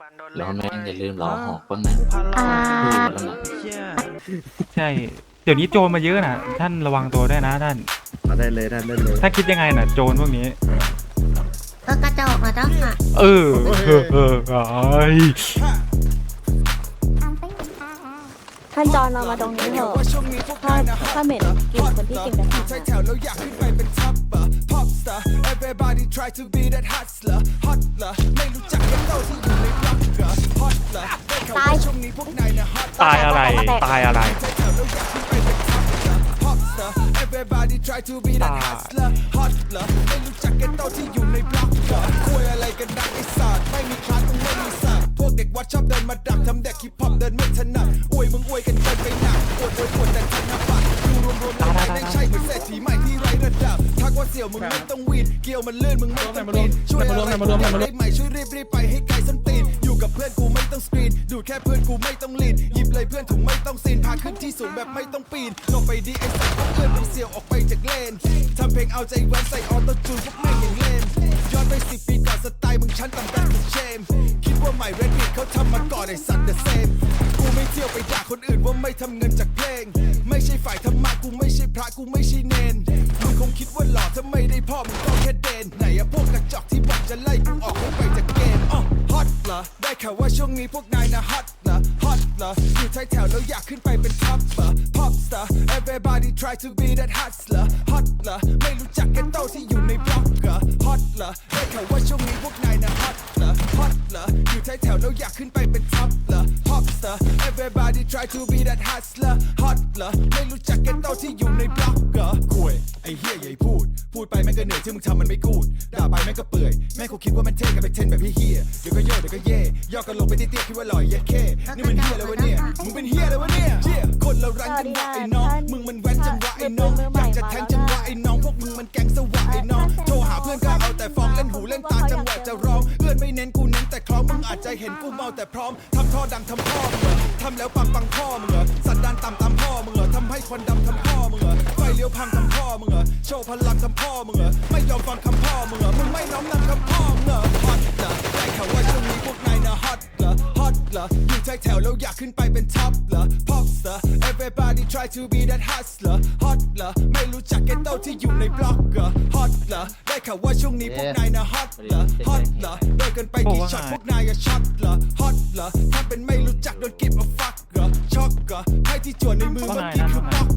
ปันโดนแล้เล่วนแม่งเว้อย่าลืมล้อหอกบ้างนะพันอ่าล้านเชี่ยใช่ เดี๋ยวนี้โจรมาเยอะนะท่านระวังตัวด้วยนะท่าน มาได้เลยท่านได้เลยถ้าคิดยังไงน่ะ โจรพวกนี้เออกระจกเหรอเจ้าค่ะเออเออเออไอ้ท่านจอนเรามาตรงนี้เถอะถ้าถ้าเหม็นกินคนที่กินกระทะใช้แถวแล้วอยากขึ้นไปเป็นท็อปเปอร์ pop star everybody try to be that hustler hot เหรอไม่รู้จั ตายอะไร ตายอะไรใช้แถวแล้วอยากขึ้นไปเป็นท็อปเหรอ pop star everybody try to be that hustler hot เหรอไม่รู้จักกันเต้าที่อยู่ในบล็อกเหรอคุยอะไรกันนักไอ้สัตว์ไม่มีคลาสต้องไม่มีสัตว์พวกเด็กวัดชอบเดินมาดักทำเด็กฮิปฮอปเดินไม่ถนัดอวยมึงอวยกันเกินไปหนักอวดอวยอวดแต่ธนบัตรดูรวมๆแล้ว ว่าเสี่ยวมึงไม่ต้องวีนเกี่ยวมันลื่นมึงไม่ต้องปีนช่วยอะไรกูได้ไหมช่วยรีบรีบไปให้ไกลส้นตีนอยู่กับเพื่อนกูไม่ต้องสกรีนดูดแค่เพื่อนกูไม่ต้องลีนหยิบเลยเพื่อนถุงไม่ต้องซีนพาขึ้นที่สูงแบบไม่ต้องปีนลงไปดีไอ้สัตว์เพื่อนมึงเสี่ยวออกไปจากเลนทำเพลงเอาใจแว้นใส่ออโต้จูนพวกแม่งอย่างเลนย้อนไปสิปีก่อนสไตล์มึงชั้นต่ำแบบเชมคิดว่าใหม่เรดดิเขาทำมาก่อนไอ้สัตว์เดอะเซมกูไม่เที่ยวไปด่าคนอื่นว่าไม่ทำเงินจากเพลง ไม่ใช่ฝ่ายธรรมะ กูไม่ใช่พระกูไม่ใช่เนนมึงคงคิดว่าหล่อถ้าไม่ได้พ่อมึงก็แค่เดนไหนอะพวกกระจอกที่บอกจะไล่กูออกไปจากเกมอ๋อฮอตเหรอได้ข่าวว่าช่วงนี้พวกนายนะฮอตเหรอฮอตเหรออยู่ท้ายแถวแล้วอยากขึ้นไปเป็นท็อปเหรอ pop star everybody try to be that hustler hot เหรอไม่รู้จักกันโตที่อยู่ในบล็อกเหรอ hot เหรอได้ข่าวว่าช่วงนี้ ออยู่ท้ายแถวแล้วอยากขึ้นไปเป็นท็อปเหรอ pop star everybody try to be that hustler hot เหรอไม่รู้จักกันโตที่อยู่ในบล็อกเหรอคุยไอ้เฮียใหญ่พูด พูดไปแม่งก็เหนื่อยที่มึงทำมันไม่กูด ด่าไปแม่งก็เปื่อย แม่งคงคิดว่ามันเท่กันไปเทนแบบพี่เฮียเดี๋ยวก็โยกเดี๋ยวก็เย่ย่อกันลงไปเตี้ยๆคิดว่าลอยเย็ดแค่นี่มันเฮียแล้ววะเนี่ย มึงเป็นเฮียแล้ววะเนี่ยเฮียคนเรารันกันวะไอ้น้อง มึงมันแว้นจังหวะไอ้น้อง อยากจะแทงจังหวะไอ้น้อง พวกมึงมันแกงสวะไอ้น้อง องเอื้อนไม่เน้นกูเน้นแต่คล้องมึงอาจจะเห็นกูเมาแต่พร้อมทำท่อดังทำพ่อมึงเหรอทำแล้วปังปังพ่อมึงเหรอสันดานต่ำตามพ่อมึงเหรอทำให้คนดำทำพ่อมึงเหรอไฟเลี้ยวพังทำพ่อมึงเหรอโชว์พลังทำพ่อ เหรออยู่ท้ายแถวแล้วอยากขึ้นไปเป็นท็อปเหรอ pop star everybody try to be that hustler hot เหรอไม่รู้จักเกตโตที่อยู่ในบล็อกเหรอ hot เหรอได้ข่าวว่าช่วงนี้พวกนายนะ hot เหรอ hot เหรอโดนกันไปกี่ช็อตพวกนายอะช็อตเหรอ hot เหรอถ้าเป็นไม่รู้จักโดนกิบเอาฟักเหรอช็อกเหรอให้ที่จวนในมือเมื่อกี้คือบ็อก